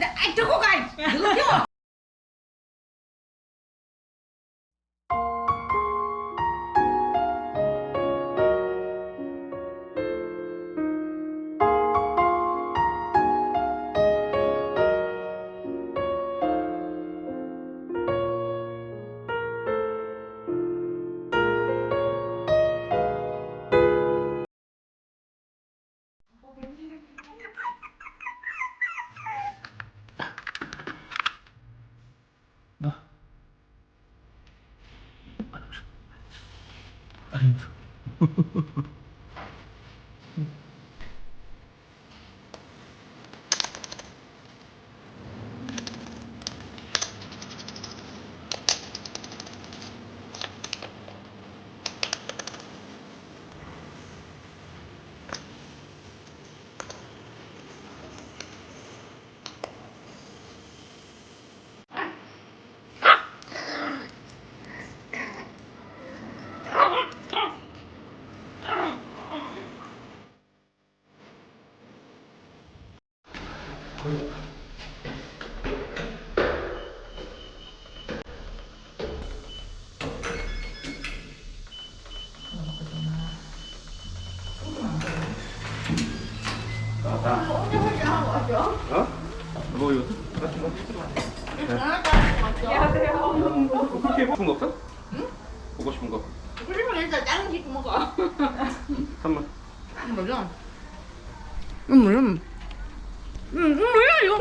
아유, 嗯，呵呵。 뭐 이거 같은 거? 보고 싶은 거 없어? 응? 보고 싶은 거. 그러면 일단 다른 거 먹어. 선물. 뭐죠? 음, 음. 음, 음, 뭐야 이거?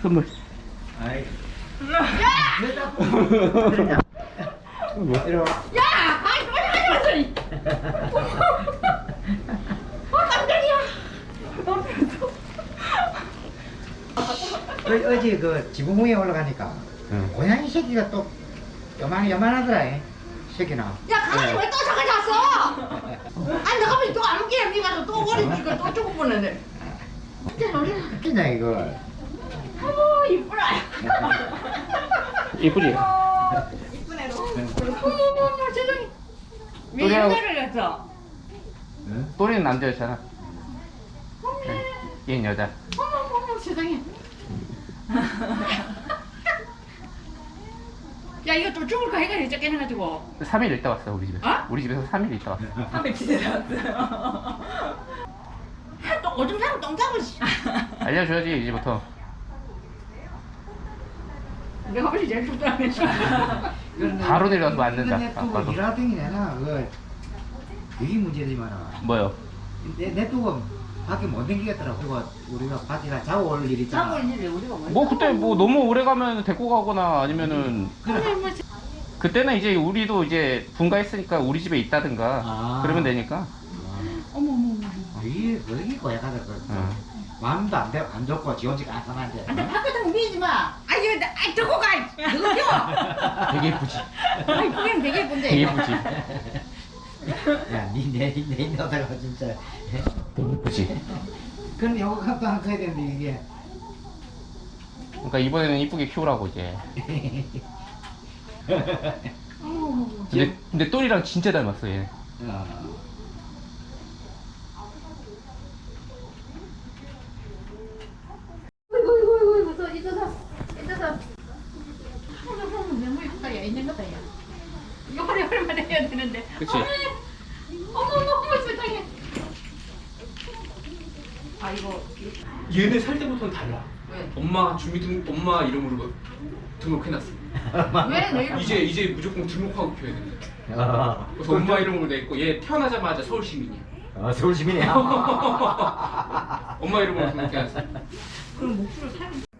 선물. 아이. 야, 그만 하지 마. 어, 깜짝이야. 어, 어제 그 지붕 위에 올라가니까 응. 고양이 새끼가 또 요만 요만하더라. 이. 새끼나. 야, 강아지 왜 또 저기 잤어? 아니 내가 보니 또 아무개야 네가 또 버리니까 또 죽을 뻔했네. 진짜 놀래. 진짜 이거. 어머 이쁘라. 이쁘지? 이쁘네. 어머머머 세상에. 왜 노래하고- 연애를 했어? 응? 또리는 남자였잖아. 얘는 여자. 어머머머 세상에. 야 이거 또 죽을까 해가 이제 깨내가지고. 3일 있다 왔어 우리 집에서. 어? 우리 집에서 3일 있다 왔어. 또 오줌 싸고 똥 씨. 알려줘야지 이제부터. 내가 보시 제일 죽더라네. 바로 내려가서 맞는다, 두고 내가 그 그게 문제지 마라. 뭐요? 내, 내 두고 밖에 못 댕기겠더라고. 그거 우리가 밖에 자고 올일 있잖아. 싸고 있는데 우리가 뭐? 뭐 그때 뭐 너무 오래 가면 데리고 가거나 아니면은 그래 뭐. 그때는 이제 우리도 이제 분가했으니까 우리 집에 있다든가 아. 그러면 되니까. 어머 어머 어머. 이게 그게 고약하다. 그 응. 마음도 안, 돼, 안 좋고 지원지 깐깐한데. 안돼 바깥은 미지 마. 아유, 나, 아 두고 가. 누구요? 되게 예쁘지. 아이 그게 되게 예쁜데. 되게 예쁘지. 야, 니내내 인자다가 진짜. 되게 예쁘지. 그럼 요거 갖다 한 거야 되는데 이게. 그러니까 이번에는 이쁘게 키우라고 이제. 근데 근데 또리랑 진짜 닮았어 얘. 어. 어이구 어이구 어이구 어이구 저 이따서 이따서. 어머 어머 너무 예쁘다 야 있는 거다 야. 이거 허리 허리만 해야 되는데. 그치? 어머 어머 어머 세상에. 아 이거 얘네 살 때부터는 달라. 왜? 엄마 주민 등 엄마 이름으로 등록해놨어. 왜 내일? 이제 이제 무조건 등록하고 키워야 된다. 어. 그래서 엄마 이름으로 냈고 얘 태어나자마자 서울 시민이야. 어, 서울 시민이야. 엄마 이름으로 등록해놨어. 그럼 목줄을 사용.